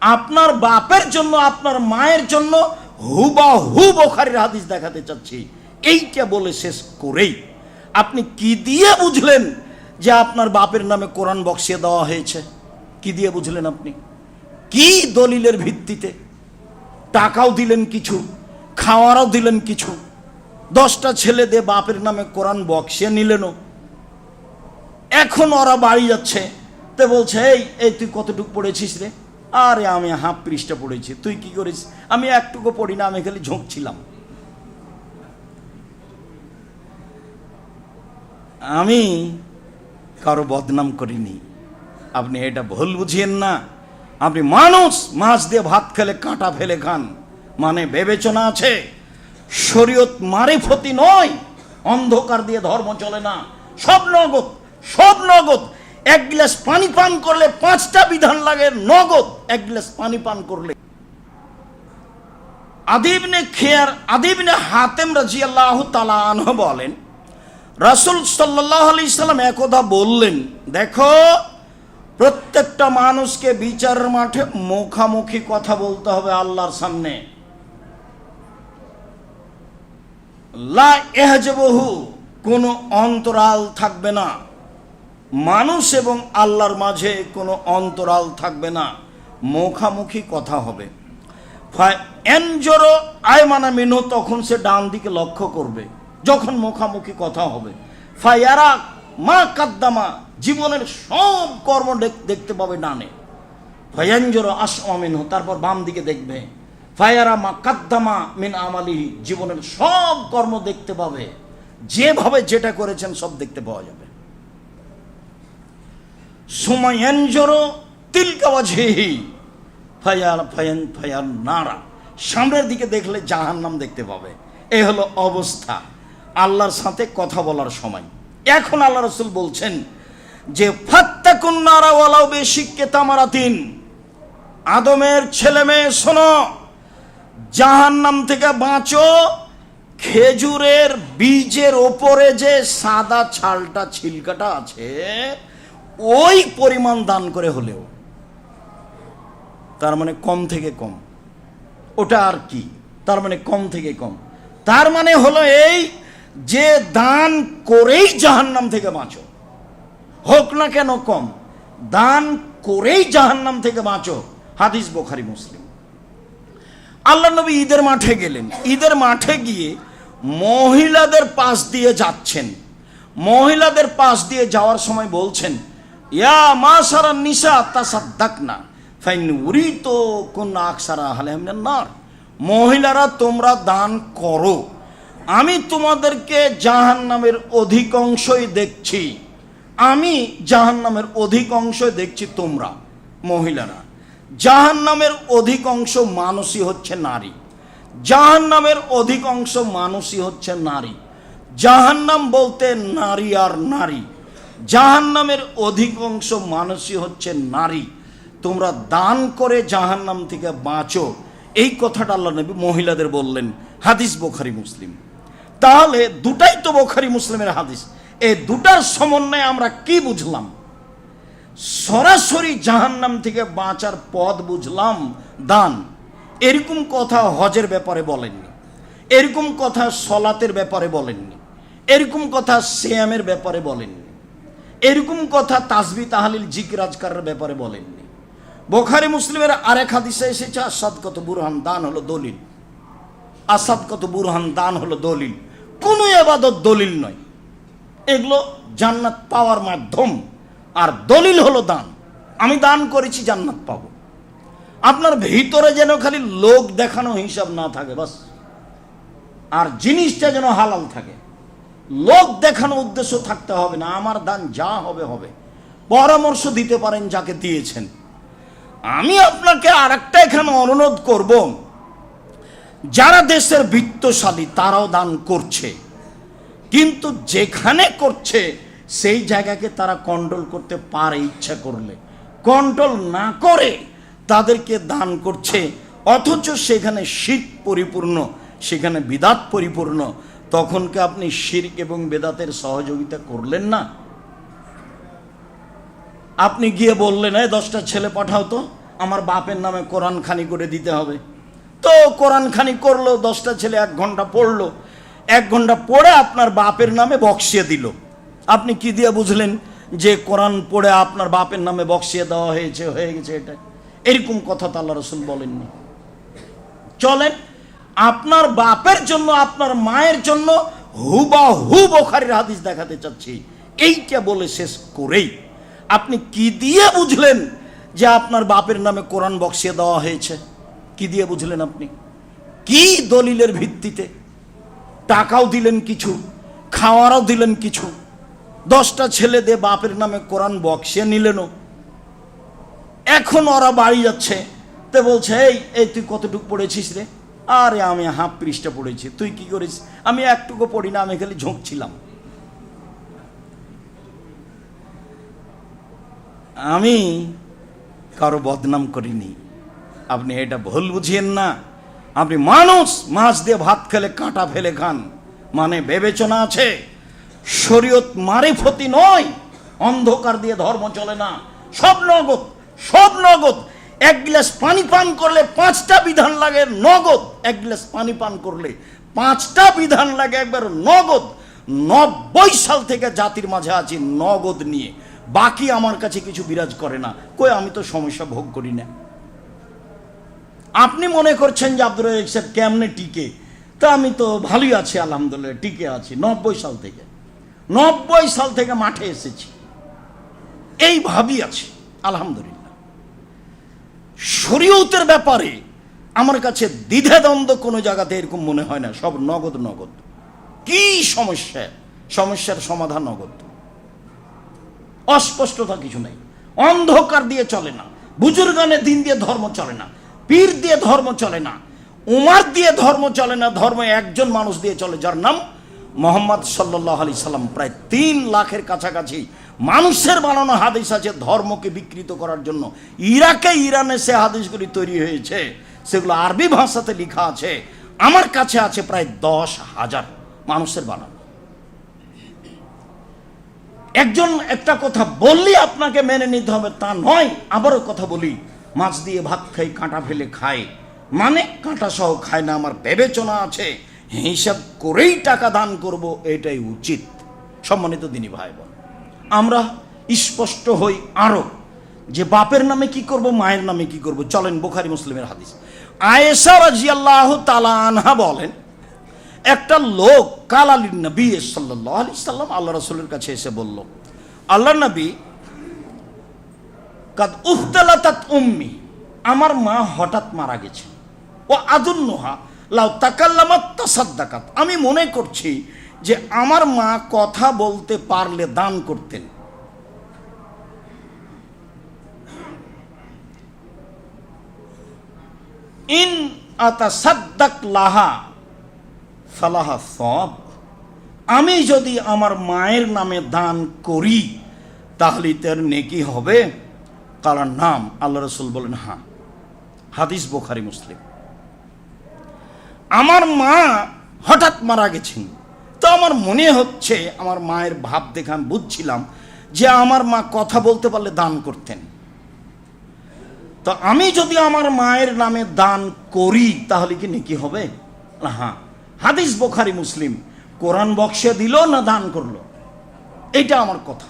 আপনার বাপের জন্য, আপনার মায়ের জন্য হুবা হু বোখারির হাদিস দেখাতে চাচ্ছি। এইটা বলে শেষ করেই। আপনি কি দিয়ে বুঝলেন যে আপনার বাপের নামে কোরআন বক্সিয়ে দেওয়া হয়েছে? কি দিয়ে বুঝলেন আপনি? কি দলিলের ভিত্তিতে? টাকাও দিলেন কিছু, খাওয়ারও দিলেন কিছু। দশটা ছেলে দিয়ে বাপের নামে কোরআন বক্সিয়ে নিলেনও। এখন ওরা বাড়ি যাচ্ছে। তে বলছে, এই এই, তুই কতটুকু পড়েছিস রে? আরে আমি হাফ পৃষ্ঠা পড়েছি, তুই কি করিস? আমি একটুকু পড়ি না, আমি খালি ঝোঁকছিলাম। আমি কারও বদনাম করিনি। আপনি এটা ভুল বুঝিয়েন না। আপনি মানুষ, মাছ দিয়ে ভাত খেলে কাঁটা ফেলে খান। মানে বিবেচনা আছে, শরীয়ত মারিফতি নয়, অন্ধকার দিয়ে ধর্ম চলে না। সব নগদ সব নগদ। এক গ্লাস পানি পান করলে পাঁচটা বিধান লাগে, নগদ এক গ্লাস পানি পান করলে। আদিবনে খেয়ার আদিবনে হাতেম রাজিয়াল্লাহ তালা আনহ বলেন, রাসুল সাল্লাহ আলি সাল্লাম একদা বললেন, দেখো, প্রত্যেকটা মানুষকে বিচারের মাঠে মুখামুখি কথা বলতে হবে আল্লাহর সামনে। লা এহজবহু কোনো অন্তরাল থাকবে না। মানুষ এবং আল্লাহর মাঝে কোনো অন্তরাল থাকবে না, মুখামুখি কথা হবে। এনজোরো আয়মানা মিনু তখন সে ডান দিকে লক্ষ্য করবে, যখন মুখামুখি কথা হবে। ফায়ারা মা কাদ্দামা, জীবনের সব কর্ম দেখতে পাবে ডানে। ফয়াঞ্জোরো আসমিনহ তারপর বাম দিকে দেখবে। ফায়ারা মা কাদ্দামা মিন আমালি জীবনের সব কর্ম দেখতে পাবে। যেভাবে যেটা করেছেন সব দেখতে পাওয়া যাবে। সুমায়াঞ্জরো তিলকাওয়াঝেহি ফায়ার ফায়ান ফায়ার নারা সামনের দিকে দেখলে জাহান্নাম দেখতে পাবে। এই হলো অবস্থা। আল্লাহর সাথে কথা বলার সময়। এখন আল্লাহ রসুল বলছেন যে, ফাত্তাকুন নারা ওয়ালাও বেশিককে তামারাতিন। আদমের ছেলে মেয়ে, শোনো, জাহান্নাম থেকে বাঁচো, খেজুরের বীজের ওপরে যে সাদা ছালটা, ছিলকাটা আছে ওই পরিমাণ দান করে হলেও, তার মানে কম থেকে কম। ওটা আর কি? তার মানে কম থেকে কম। তার মানে হলো এই যে দান করেই জাহান্নাম থেকে বাঁচো, হোক না কেন কম, দান করেই জাহান্নাম থেকে বাঁচো, হাদিস বোখারি, মুসলিম। আল্লাহ নবী ঈদের মাঠে গেলেন। ঈদের মাঠে গিয়ে মহিলাদের পাশ দিয়ে যাচ্ছেন। মহিলাদের পাশ দিয়ে যাওয়ার সময় বলছেন ইয়া মা সারা নিশা তাসাদ্দাক না ফাইন উরি তো কোন হালে মহিলারা, তোমরা দান করো। আমি তোমাদেরকে জাহান নামের অধিকাংশই দেখছি। আমি জাহান নামের অধিকাংশই দেখছি তোমরা, মহিলারা। জাহান নামের অধিকাংশ মানুষই হচ্ছে নারী। জাহান নামের অধিকাংশ মানুষই হচ্ছে নারী। জাহান্নাম বলতে নারী আর নারী। জাহান্নামের অধিকাংশ মানুষই হচ্ছে নারী। তোমরা দান করে জাহান্নাম থেকে বাঁচো। এই কথাটা আল্লাহ নবী মহিলাদের বললেন, হাদিস বোখারি মুসলিম। তাহলে দুটাই তো বোখারি মুসলিমের হাদিস। এই দুটার সমন্বয়ে আমরা কি বুঝলাম? সরাসরি জাহান্নাম থেকে বাঁচার পথ বুঝলাম দান। এরকম কথা হজের ব্যাপারে বলেননি। এরকম কথা সলাতের ব্যাপারে বলেননি। এরকম কথা শ্যামের ব্যাপারে বলেননি। এরকম কথা তাসবি তাহালিল জিক রাজকারের ব্যাপারে বলেননি। বোখারি মুসলিমের আরেক হাদিসে এসেছে, আসাদ কত বুরহান দান হলো দলিল। আসাদ কত বুরহান দান হলো দলিল। কোনো এবাদত দলিল নয়। এগুলো জান্নাত পাওয়ার মাধ্যম। আর দলিল হলো দান। আমি দান করেছি, জান্নাত পাবো। আপনার ভিতরে যেন খালি লোক দেখানো হিসাব না থাকে, বাস। আর জিনিসটা যেন হালাল থাকে। লোক দেখানো উদ্দেশ্য থাকতে হবে না, আমার দান যা হবে হবে। পরামর্শ দিতে পারেন যাকে দিয়েছেন। আমি আপনাকে আর একটা এখানে অনুরোধ করব। যারা দেশের বিত্তশালী, তারাও দান করছে। কিন্তু যেখানে করছে, সেই জায়গাকে তারা কন্ট্রোল করতে পারে ইচ্ছা করলে। কন্ট্রোল না করে তাদেরকে দান করছে। অথচ সেখানে শীত পরিপূর্ণ, সেখানে বিদাত পরিপূর্ণ তখন কি আপনি শির্ক এবং বেদাতের সহযোগিতা করলেন না? আপনি গিয়ে বললেন, এই দশটা ছেলে পাঠাও তো, আমার বাপের নামে কোরআন খানি করে দিতে হবে। তো কোরআন খানি করল, দশটা ছেলে এক ঘণ্টা পড়ল। এক ঘণ্টা পড়ে আপনার বাপের নামে বক্সিয়ে দিল। আপনি কি দিয়ে বুঝলেন যে কোরআন পড়ে আপনার বাপের নামে বক্সিয়ে দেওয়া হয়েছে, হয়ে গেছে এটা? এরকম কথা তো আল্লাহ রসুল বলেননি। চলেন আপনার বাপের জন্য, আপনার মায়ের জন্য হুবা হু বোখারির হাদিস দেখাতে চাচ্ছি। এইটা বলে শেষ করেই। আপনি কি দিয়ে বুঝলেন যে আপনার বাপের নামে কোরআন বক্সিয়ে দেওয়া হয়েছে? কি দিয়ে বুঝলেন আপনি? কি দলিলের ভিত্তিতে? টাকাও দিলেন কিছু, খাওয়ারও দিলেন কিছু। দশটা ছেলে দিয়ে বাপের নামে কোরআন বক্সিয়ে নিলেনও। এখন ওরা বাড়ি যাচ্ছে। তে বলছে, এই এই, তুই কতটুকু পড়েছিস রে? আরে আমি হাফ পৃষ্ঠা পড়েছি। তুই কি করিস? আমি একটুকু পড়ি না, আমি খালি ঝোঁকছিলাম। আমি কারও বদনাম করিনি। আপনি এটা ভুল বুঝিয়েন না। আপনি মানুষ, মাছ দিয়ে ভাত খেলে কাঁটা ফেলে খান। মানে বিবেচনা আছে, শরীয়ত মারিফতি নয়, অন্ধকার দিয়ে ধর্ম চলে না। সব নগদ সব নগদ। এক গ্লাস পানি পান করলে পাঁচটা বিধান লাগে নগদ। এক গ্লাস পানি পান করলে পাঁচটা বিধান লাগে একবার নগদ। নব্বই সাল থেকে জাতির মাঝে আছি নগদ নিয়ে। বাকি আমার কাছে কিছু বিরাজ করে না। কই, আমি তো সমস্যা ভোগ করি না। আপনি মনে করছেন যে আব্দুল রাজাক সাহেব কেমনে টিকে? তা আমি তো ভালোই আছি, আলহামদুলিল্লাহ, টিকে আছি, নব্বই সাল থেকে। নব্বই সাল থেকে মাঠে এসেছি। এই ভাবি আছি, আলহামদুলিল্লাহ। শরীয়তের ব্যাপারে আমার কাছে দ্বিধাদ্বন্দ্ব কোনো জায়গাতে এরকম মনে হয় না, সব নগদ নগদ। কি সমস্যা? সমস্যার সমাধান নগদ। অস্পষ্টতা কিছু নেই। অন্ধকার দিয়ে চলে না। বুজুর্গানের দিন দিয়ে ধর্ম চলে না। পীর দিয়ে ধর্ম চলে না। উমার দিয়ে ধর্ম চলে না। ধর্ম একজন মানুষ দিয়ে চলে। যার নাম মোহাম্মদ সাল্লাহ আলি সাল্লাম। প্রায় তিন লাখের কাছাকাছি মানুষের বানানো হাদিস আছে ধর্মকে বিকৃত করার জন্য। ইরাকে, ইরানে সে হাদিসগুলি তৈরি হয়েছে। সেগুলো আরবি ভাষাতে লেখা আছে। আমার কাছে আছে প্রায় দশ হাজার মানুষের বানানো। একজন একটা কথা বললি আপনাকে মেনে নিতে হবে, তা নয়, আবারও কথা বলি। মাছ দিয়ে ভাত খাই, কাঁটা ফেলে খায় মানে কাঁটা সহ খায় না, আমার বিবেচনা আছে। হিসাব করেই টাকা দান করব, এটাই উচিত। সম্মানিত দিনী ভাই বোন আমরা স্পষ্ট হই আরও যে বাপের নামে কি করব, মায়ের নামে কি করব? চলেন বোখারি মুসলিমের হাদিস। আয়েশা রাজিয়াল্লাহ তালা আনহা বলেন, একটা লোক কাল আলী নবী সাল্লাহ আলি সাল্লাম আল্লাহ রসুলের কাছে এসে বলল আল্লাহ নবী, কাদ উফতালাতাত উম্মি, আমার মা হঠাৎ মারা গেছে। ও আদুন্নুহা, লাউ তাকাল্লামাত তাসাদ্দাকাত। আমি মনে করছি যে আমার মা কথা বলতে পারলে দান করতেন। ইন আতা সাদ্দাক লাহা ফালাহা সব। আমি যদি আমার মায়ের নামে দান করি, তাহলে তার নেকি হবে? কালার নাম আল্লাহ রসুল বলেন হ্যাঁ হাদিস বোখারি, মুসলিম। আমার মা হঠাৎ মারা গেছেন। তো আমার মনে হচ্ছে, আমার মায়ের ভাব দেখে আমি বুঝছিলাম যে আমার মা কথা বলতে পারলে দান করতেন। তো আমি যদি আমার মায়ের নামে দান করি, তাহলে কি নাকি হবে? হ্যাঁ হাদিস বোখারি মুসলিম, কোরআন বক্সে দিল না দান করল? এটা আমার কথা।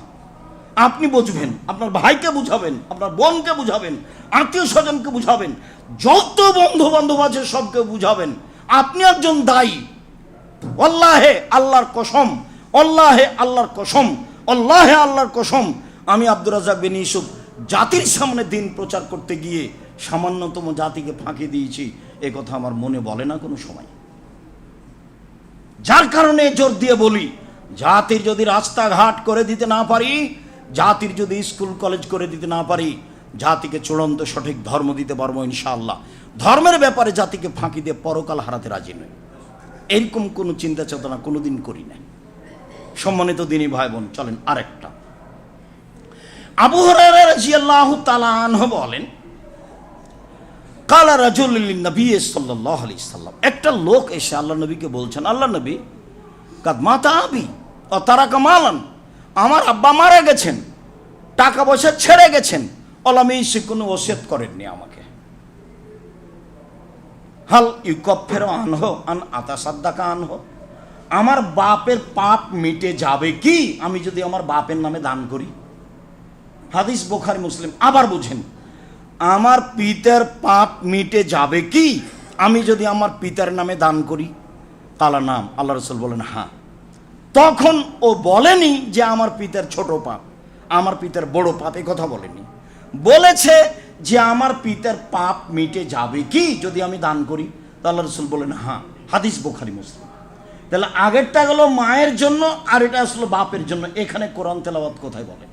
আপনি বুঝবেন, আপনার ভাইকে বুঝাবেন, আপনার বোনকে বুঝাবেন, আত্মীয় স্বজনকে বুঝাবেন, যত বন্ধু বান্ধব আছে সবকে বুঝাবেন। আপনি একজন দায়ী। অল্লাহে আল্লাহর কসম, অল্লাহে আল্লাহর কসম, অল্লাহে আল্লাহর কসম, আমি আব্দুর রাজাক বিন ইউসুফ জাতির সামনে দিন প্রচার করতে গিয়ে সামান্যতম জাতিকে ফাঁকি দিয়েছি, এ কথা আমার মনে বলে না কোনো সময়। যার কারণে জোর দিয়ে বলি, জাতির যদি রাস্তাঘাট করে দিতে না পারি, জাতির যদি স্কুল, কলেজ করে দিতে না পারি, জাতিকে চূড়ান্ত সঠিক ধর্ম দিতে পারব ইনশাআল্লাহ। ধর্মের ব্যাপারে জাতিকে ফাঁকি দিয়ে পরকাল হারাতে রাজি নই। এরকম কোনো চিন্তা চেতনা কোনোদিন করি না সম্মানিত দিনী ভাই বোন চলেন আরেকটা। আবু হরাইরা রাদিয়াল্লাহু তাআলা বলেন, কালা রাজুল নবী সাল্লাহ আলি সাল্লাম। একটা লোক এসে আল্লাহ নবীকে বলছেন আল্লাহ নবী, কাদ মাতা আবি ও তারা কামালান আমার আব্বা মারা গেছেন, টাকা পয়সা ছেড়ে গেছেন অলামি সে কোনো ওসিয়ত করেননি আমাকে। হাল ইউকফের আনহ আন আতা সাদ্দাকা আনহ আমার বাপের পাপ মিটে যাবে কি? আমি যদি আমার বাপের নামে দান করি। হাদিস বোখারি, মুসলিম। আবার বুঝেন, আমার পিতার পাপ মিটে যাবে কি? আমি যদি আমার পিতার নামে দান করি তালা নাম আল্লাহ রসুল বলেন হ্যাঁ। তখন ও বলেনি যে আমার পিতার ছোট পাপ, আমার পিতার বড় পাপ, এ কথা বলেনি। বলেছে যে আমার পিতার পাপ মিটে যাবে কি? যদি আমি দান করি তো আল্লাহ রসুল বলেন হ্যাঁ হাদিস বোখারি, মুসলিম। তাহলে আগেরটা গেল মায়ের জন্য, আর এটা আসলো বাপের জন্য। এখানে কোরআন তেলাওয়াত কোথায় বলে?